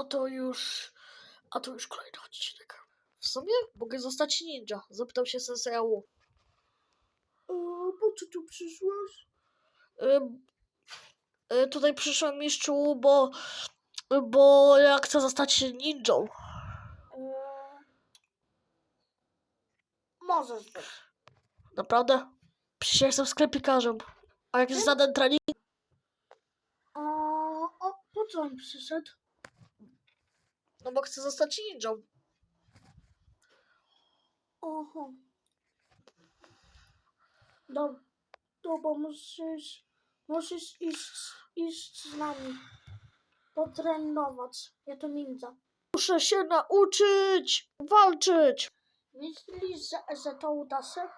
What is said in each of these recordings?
A to już... A to już kolejny odcinek. W sumie mogę zostać ninja, zapytał się Sensei Wu. E, po co tu przyszłaś? Y, tutaj przyszłam mistrzu, bo... Bo ja chcę zostać ninją. E, możesz być. Naprawdę? Przecież ja jestem sklepikarzem. A jak jest żaden trening... A o, po co on przyszedł? No bo chcę zostać ninją. Oho. Dob dobra, musisz, musisz iść, iść z nami. Potrenować. Ja to ninja. Muszę się nauczyć walczyć. Myślisz, że, że to uda się?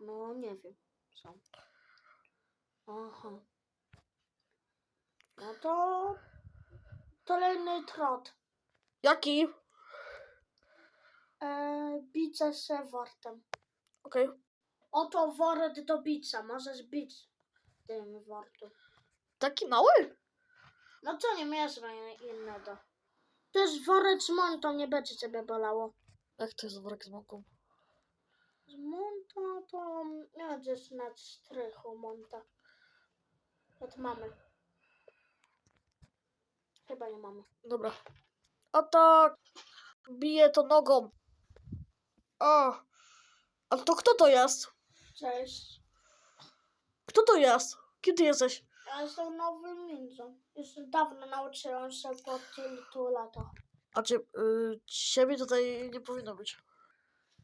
No, nie wiem. Co? Aha. No to... Kolejny trot. Jaki? E, bicie się wortem. Okej. Oto worek do bicia. Możesz bić tym wortem. Taki mały? No co nie mierzmy innego. Też worek z montą nie będzie ciebie bolało. Jak to jest worek z mąką? Z monta to będziesz na strychu monta. Od mamy. Chyba nie mamy. Dobra. A tak. Bije to nogą. A. A to kto to jest? Cześć. Kto to jest? Kim ty jesteś? Ja jestem nowym ninją. Już dawno nauczyłam się po tylu latach. A czy y, ciebie tutaj nie powinno być?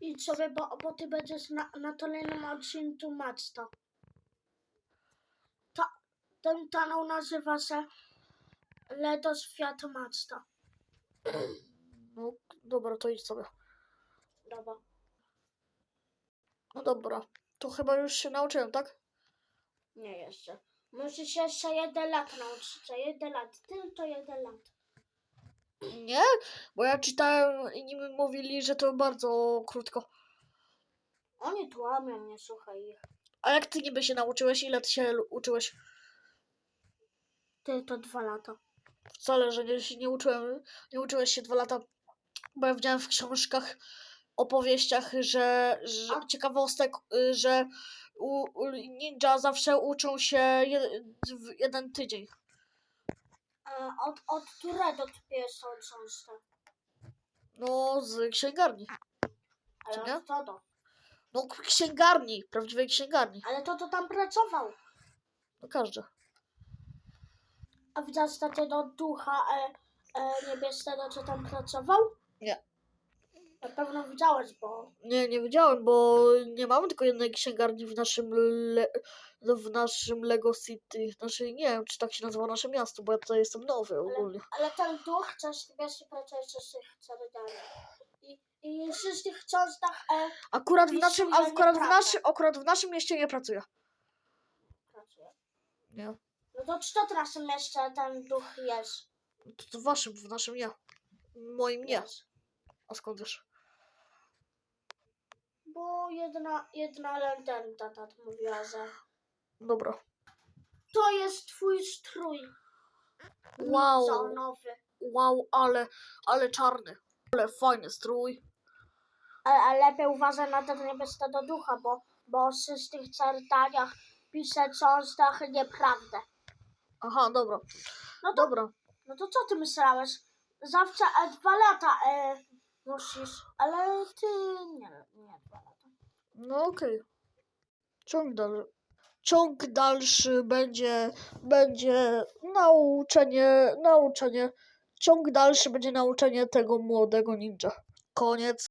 Idź sobie, bo, bo ty będziesz na, na kolejnym odcinku Macta. Ta, ten kanał nazywa się Ledo Świat Macta. No dobra, to idź sobie. Dobra. No dobra. To chyba już się nauczyłem, tak? Nie jeszcze. Musisz się jeszcze jeden lat nauczyć. Jeden lat. Tylko jeden lat. Nie? Bo ja czytałem i nimi mówili, że to bardzo krótko. Oni tłamią, nie słuchaj ich. A jak ty niby się nauczyłeś? Ile ty się uczyłeś? Ty to dwa lata. Wcale, że nie, nie uczyłem. Nie uczyłeś się dwa lata. Bo ja widziałem w książkach, opowieściach, że, że A- ciekawostek, y, że u, u ninja zawsze uczą się je, w jeden tydzień. A od, od którego ty pierwszą książkę? No, z księgarni. Ale nie? od kogo? No, księgarni, prawdziwej księgarni. Ale to to tam pracował. No, każdy. A widziałeś takiego ducha e, e, niebieskiego, co tam pracował? Nie. Na pewno widziałeś, bo Nie, nie wiedziałem, bo nie mamy tylko jednej księgarni w naszym, le, no, w naszym Lego City. Znaczy, nie wiem, czy tak się nazywa nasze miasto, bo ja tutaj jestem nowy ogólnie. ale ten duch coś wiesz, pracuje z ceremonii. I, I wszystkich książkach e, Akurat w naszym, akurat w naszym, akurat w naszym mieście nie pracuje. pracuje. Nie. No to co teraz jeszcze ten duch jest? To, to waszym, w naszym nie. Moim nie. Jest. A skąd wiesz? Bo jedna, jedna lententa tak mówiła, że Dobra. to jest twój strój. Wow. Co nowy. Wow, ale, ale czarny. Ale fajny strój. Ale, ale lepiej uważaj na tego niebieskiego ducha, bo, bo w wszystkich czytaniach pisze książkach nieprawdę. Aha, dobra. No to, Dobra. no to co ty myślałeś? Zawsze e, dwa lata e, musisz, ale ty nie, nie dwa lata. No okej. Ciąg dalszy. Ciąg dalszy będzie, będzie nauczenie, nauczenie. Ciąg dalszy będzie nauczenie tego młodego ninja. Koniec.